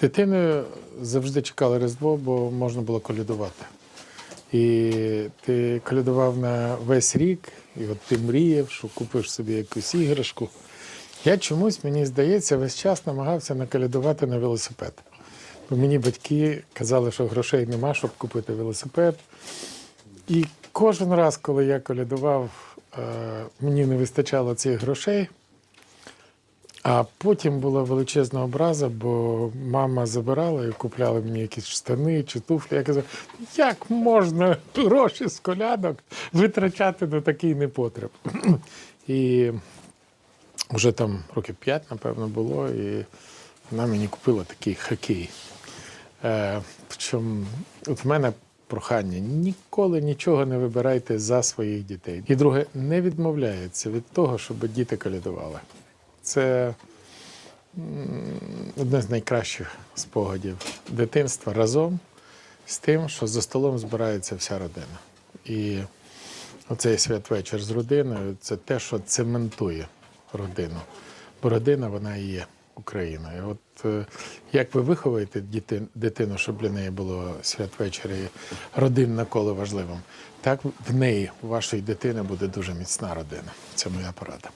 Дитиною завжди чекали Різдво, бо можна було колядувати. І ти колядував на весь рік, і от ти мріяв, що купиш собі якусь іграшку. Я чомусь, мені здається, весь час намагався наколядувати на велосипед. Бо мені батьки казали, що грошей нема, щоб купити велосипед. І кожен раз, коли я колядував, е, мені не вистачало цих грошей. А потім була величезна образа, бо мама забирала і купляла мені якісь штани чи туфлі. Я казав, як можна гроші з колядок витрачати на такий непотреб? І вже там років п'ять, напевно, було, і вона мені купила такий хокей. Е, причому от в мене прохання: ніколи нічого не вибирайте за своїх дітей. І друге, не відмовляється від того, щоб діти колядували. Це одне з найкращих спогадів дитинства разом з тим, що за столом збирається вся родина. І оцей святвечір з родиною це те, що цементує родину. Бо родина вона і є Україна. І от е, як ви виховуєте дитину, щоб для неї було святвечір і родинне коло важливим, так в неї, у вашої дитини буде дуже міцна родина. Це моя порада.